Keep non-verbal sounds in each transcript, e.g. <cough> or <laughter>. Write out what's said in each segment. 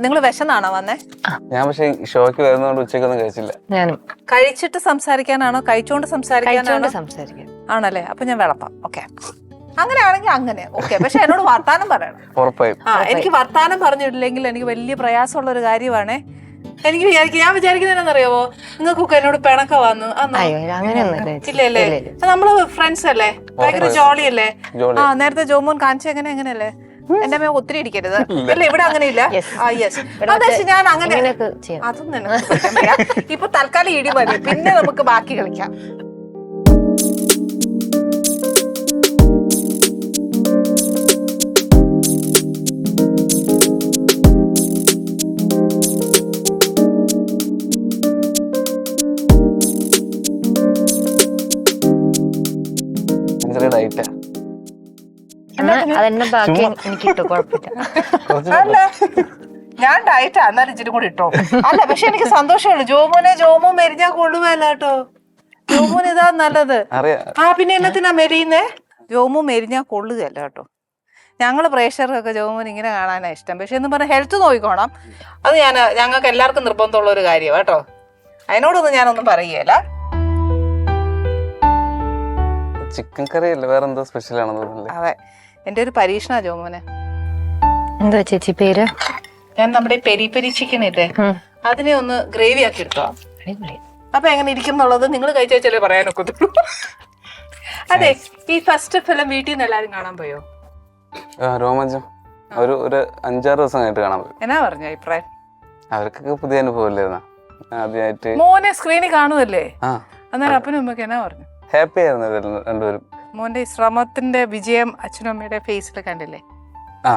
നിങ്ങൾ വിശന്നാണോ വന്നേ? ഞാൻ പക്ഷേ ഷോക്ക് വരുന്നതുകൊണ്ട് ഉച്ചയ്ക്കൊന്നും കഴിച്ചില്ല. ഞാനും. കഴിച്ചിട്ട് സംസാരിക്കാനാണോ? കഴിച്ചോണ്ട് സംസാരിക്കാനാണോ? കഴിച്ചോണ്ട് സംസാരിക്കാം. ആണല്ലേ? അപ്പൊ ഞാൻ വിളപ്പാം. ഓക്കെ. അങ്ങനെയാണെങ്കിൽ അങ്ങനെ. ഓക്കെ പക്ഷെ എന്നോട് വർത്താനം പറയണം. ഉറപ്പായും. ആ എനിക്ക് വർത്താനം പറഞ്ഞിട്ടില്ലെങ്കിൽ എനിക്ക് വലിയ പ്രയാസമുള്ള ഒരു കാര്യമാണ്. എനിക്ക് വിചാരിക്കും ഞാൻ വിചാരിക്കുന്നതെന്നറിയാവോ നിങ്ങൾക്കൊക്കെ എന്നോട് പിണക്ക വന്നു. അന്നോ? അയ്യോ അങ്ങനെയൊന്നുമില്ല ചേച്ചി. ഇല്ല അല്ലേ ഇല്ല, ഇല്ല. നമ്മൾ ഫ്രണ്ട്സ് അല്ലേ? ഭയങ്കര ജോളി അല്ലേ? ജോളി. ആ നേരത്തെ ജോമോൻ കാണിച്ച എങ്ങനെ എങ്ങനെയല്ലേ? <laughs> എന്റെ അമ്മ ഒത്തിരി ഇരിക്കരുത് അല്ല ഇവിടെ അങ്ങനെ ഇല്ല ഞാൻ അങ്ങനെ അതൊന്നും എനിക്ക്. ഇപ്പൊ തൽക്കാലം ഇടി മതി. പിന്നെ നമുക്ക് ബാക്കി കളിക്കാം. ഡയറ്റാ അതെന്നെ ബാക്കി എനിക്ക് ഇട്ടു കുഴപ്പമില്ല. ഞാൻ ഡയറ്റ് എന്നാലും ഇച്ചിരി കൂടി ഇട്ടോ. അല്ല പക്ഷെ എനിക്ക് സന്തോഷമുള്ളൂ ജോമോനെ ജോമോ മെരിഞ്ഞ കൊള്ളുമല്ല കേട്ടോ ജോമോൻ ഇതാ നല്ലത്. അറിയാം. ആ പിന്നെ എന്നത്തിനാ മെരിയുന്നേ? ജോമോ മെരിഞ്ഞാ കൊള്ളുകയല്ല കേട്ടോ ഞങ്ങൾ പ്രേക്ഷകർക്കൊക്കെ ജോമോൻ ഇങ്ങനെ കാണാനാണ് ഇഷ്ടം. പക്ഷെ എന്ന് പറഞ്ഞാൽ ഹെൽത്ത് നോക്കിക്കോണം. അത് ഞാൻ ഞങ്ങൾക്ക് എല്ലാവർക്കും നിർബന്ധമുള്ള ഒരു കാര്യം കേട്ടോ. അതിനോടൊന്നും ഞാനൊന്നും പറയുകയല്ല. ചിക്കൻ കറി അല്ലേ? വേറെ എന്തോ സ്പെഷ്യൽ ആണെന്ന് തോന്നുന്നില്ലേ അതെ. എന്റെ ഒരു പരീക്ഷണ ജോമോനെ എന്താ ചേച്ചി പേര്? ഞാൻ നമ്മുടെ പെരി പെരി ചിക്കൻ ഇല്ലേ? അതിനെ ഒന്ന് ഗ്രേവി ആക്കി എടുത്തോ? അടിപൊളി. അപ്പൊ എങ്ങനെ ഇരിക്കും എന്നുള്ളത് നിങ്ങൾ കഴിച്ചാലേ പറയാനൊക്കത്തുള്ളൂ അതെ ഈ ഫസ്റ്റ് ഫിലിം വീട്ടിൽ നിന്ന് എല്ലാരും കാണാൻ പോയോ? ആ, രോമാഞ്ചം. ഒരു ഒരു അഞ്ചാറ് ദിവസം കഴിഞ്ഞിട്ട് കാണാൻ പോയി. എന്നാ പറഞ്ഞു അഭിപ്രായം? അവർക്കൊക്കെ പുതിയ അനുഭവമില്ലായിരുന്ന? ആദ്യമായിട്ട് മോനെ സ്ക്രീനിൽ കാണുമല്ലേ അന്നേരം അപ്പനും അമ്മയ്ക്ക് എന്നാ പറഞ്ഞു? ഹാപ്പി ആയിരുന്നു രണ്ടുപേരും. മോന്റെ ശ്രമത്തിന്റെ വിജയം അച്ഛനും അമ്മയുടെ ഫേസിൽ കണ്ടില്ലേ? ആ.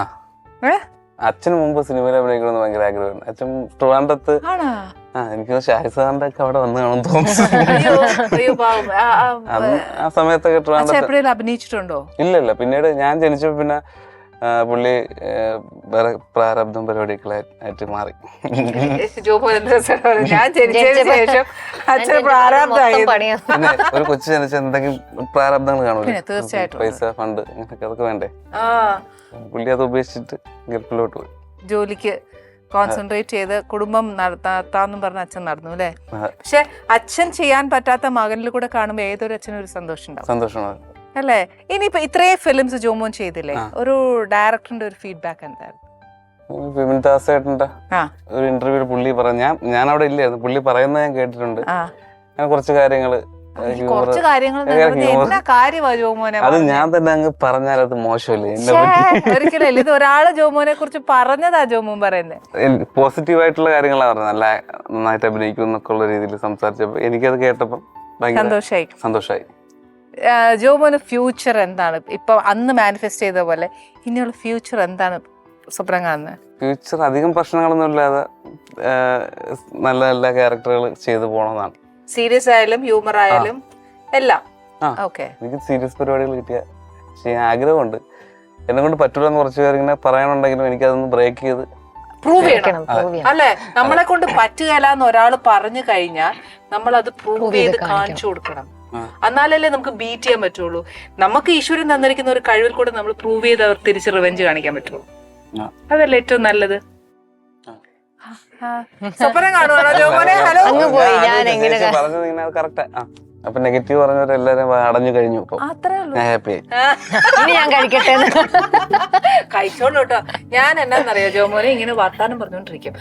ഏ? അച്ഛന് മുമ്പ് സിനിമയിൽ അഭിനയിക്കണമെന്ന് ഭയങ്കര ആഗ്രഹം. അച്ഛൻ ട്രിവാൻഡ്രത്ത് ആ എനിക്ക് ഷാഹിസാറിന്റെ ഒക്കെ അവിടെ വന്നു കാണും തോന്നുന്നു. ആ, സമയത്തൊക്കെ ട്രിവാൻഡ്രത്ത് അഭിനയിച്ചിട്ടുണ്ടോ? ഇല്ല ഇല്ല പിന്നീട് ഞാൻ ജനിച്ചപ്പോ പിന്നെ പുള്ളി വേറെ പ്രാരബ്ധം പരിപാടികളെ ആയിട്ട് മാറി. ഞാൻ ജനിച്ചതിന് ജനിച്ചപ്പോ ശേഷം അച്ഛൻ മൊത്തം പ്രാരാബ്ധമായി പിന്നെ ഒരു കൊച്ചു ജനിച്ച എന്തെങ്കിലും പ്രാരബ്ധങ്ങൾ കാണും പൈസ ഫണ്ട് അങ്ങനെയൊക്കെ അതൊക്കെ വേണ്ടേ? ആ. പുള്ളി അത് ഉപേക്ഷിച്ചിട്ട് ഗൾഫിലോട്ട് പോയി. ജോലിക്ക് കോൺസെൻട്രേറ്റ് ചെയ്ത് കുടുംബം നടത്താന്നും പറഞ്ഞ അച്ഛൻ നടന്നു അല്ലേ? പക്ഷെ അച്ഛൻ ചെയ്യാൻ പറ്റാത്ത മകനിൽ കൂടെ കാണുമ്പോൾ ഏതൊരു അച്ഛനും ഒരു സന്തോഷം ഉണ്ടാവും സന്തോഷമാണ് അല്ലേ? ഇനിയിപ്പോ ഇത്രയും ഫിലിംസ് ജോമോൻ ചെയ്തില്ലേ? ഒരു ഡയറക്ടറിന്റെ ഒരു ഫീഡ്ബാക്ക് എന്തായിരുന്നു? വിപിൻ ദാസേട്ടന്റെ ആ. ഒരു ഇന്റർവ്യൂ പുള്ളി പറഞ്ഞു ഞാൻ ഞാൻ അവിടെ ഇല്ലായിരുന്നു. പുള്ളി പറയുന്നത് ഞാൻ കേട്ടിട്ടുണ്ട്. ഞാൻ കുറച്ച് കാര്യങ്ങൾ കുറച്ച് കാര്യങ്ങൾ അത് ഞാൻ തന്നെ അങ്ങ് പറഞ്ഞാൽ അത് മോശമല്ലേ? ഒരിക്കലല്ല ഇത് ഒരാൾ ജോമോനെ കുറിച്ച് പറഞ്ഞതാ ജോമോൻ പറയുന്നത് പോസിറ്റീവ് ആയിട്ടുള്ള കാര്യങ്ങളാണ് പറഞ്ഞത്. നല്ല നന്നായിട്ട് അഭിനയിക്കും എന്നൊക്കെ ഉള്ള രീതിയിൽ സംസാരിച്ചപ്പോൾ എനിക്കത് കേട്ടപ്പോ സന്തോഷായി. സന്തോഷമായി ആ, ജോമോന് ഫ്യൂച്ചർ എന്താണ്? ഇപ്പൊ അന്ന് മാനിഫെസ്റ്റ് ചെയ്ത പോലെ ഇനിയുള്ള ഫ്യൂച്ചർ എന്താണ് സ്വപ്നം കാണുന്നത്? ഫ്യൂച്ചർ അധികം പ്രശ്നങ്ങളൊന്നും ഇല്ലാതെ നല്ല നല്ല ക്യാരക്ടറുകൾ ചെയ്തു പോണതാണ്. സീരിയസ് ആയാലും ഹ്യൂമർ ആയാലും എല്ലാം. ഓക്കെ എനിക്ക് സീരിയസ് പരിപാടികൾ കിട്ടിയ ചെയ്യാൻ ആഗ്രഹമുണ്ട്. എന്നെ കൊണ്ട് പറ്റൂലെന്ന് കുറച്ച് പേരിങ്ങനെ പറയാനുണ്ടെങ്കിലും എനിക്കതൊന്ന് ബ്രേക്ക് ചെയ്ത് പ്രൂവ് ചെയ്യണം. അല്ലെ? നമ്മളെ കൊണ്ട് പറ്റുകയില്ല എന്ന് ഒരാൾ പറഞ്ഞു കഴിഞ്ഞാൽ നമ്മൾ അത് പ്രൂവ് ചെയ്ത് കാണിച്ചു കൊടുക്കണം. എന്നാലല്ലേ നമുക്ക് ബീറ്റ് ചെയ്യാൻ പറ്റുള്ളൂ. നമുക്ക് ഈശ്വരൻ തന്നിരിക്കുന്ന ഒരു കഴിവിൽ കൂടെ നമ്മൾ പ്രൂവ് ചെയ്ത് അവർ തിരിച്ച് റിവെഞ്ച് കാണിക്കാൻ പറ്റുള്ളൂ. അതല്ലേ ഏറ്റവും നല്ലത്. സ്വപ്നം കാണുവാണോ ഹലോ അങ്ങ് പോയി, ഞാൻ എങ്ങനെ അപ്പൊ നെഗറ്റീവ് പറഞ്ഞവരെല്ലാരും അടഞ്ഞു കഴിഞ്ഞു ഹാപ്പി ഇനി ഞാൻ കഴിക്കട്ടെ. കഴിച്ചോളൂ കേട്ടോ ഞാൻ എന്നാന്നറിയോ ജോമോനെ ഇങ്ങനെ വർത്താനം പറഞ്ഞോണ്ടിരിക്കും.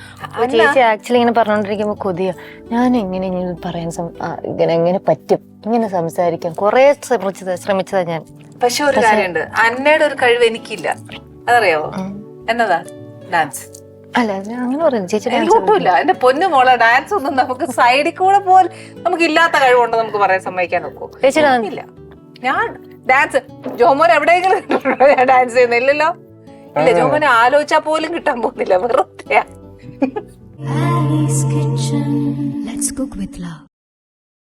ചേച്ചി ആക്ച്വലി ഇങ്ങനെ പറഞ്ഞോണ്ടിരിക്കുമ്പോ കൊതിയ. ഞാൻ എങ്ങനെ ഇങ്ങനെ പറയാൻ സം- ഇങ്ങനെ എങ്ങനെ പറ്റും? ഇങ്ങനെ സംസാരിക്കാം കുറെ ശ്രമിച്ചത് ശ്രമിച്ചതാ ഞാൻ. പക്ഷെ ഒരു കാര്യമുണ്ട്. അന്നയുടെ ഒരു കഴിവ് എനിക്കില്ല. അതറിയാവോ. എന്നതാ? ഡാൻസ് അല്ല അങ്ങനെ പറയുന്നു ചേച്ചി ഒട്ടുമില്ല. എന്റെ പൊന്നു മോളെ ഡാൻസ് ഒന്നും നമുക്ക് സൈഡിൽ കൂടെ പോൽ നമുക്ക് ഇല്ലാത്ത കഴിവുണ്ട് നമുക്ക് പറയാൻ സമ്മതിക്കാൻ നോക്കൂ ചേച്ചി ഇല്ല. ഞാൻ ഡാൻസ് ജോമോൻ എവിടെയെങ്കിലും കണ്ടിട്ടുണ്ടോ ഞാൻ ഡാൻസ് ചെയ്യുന്നില്ലല്ലോ. ഇല്ല ജോമോനെ ആലോചിച്ചാ പോലും കിട്ടാൻ പോകുന്നില്ല. വെറുതെ Alice Kitchen. Let's cook with love.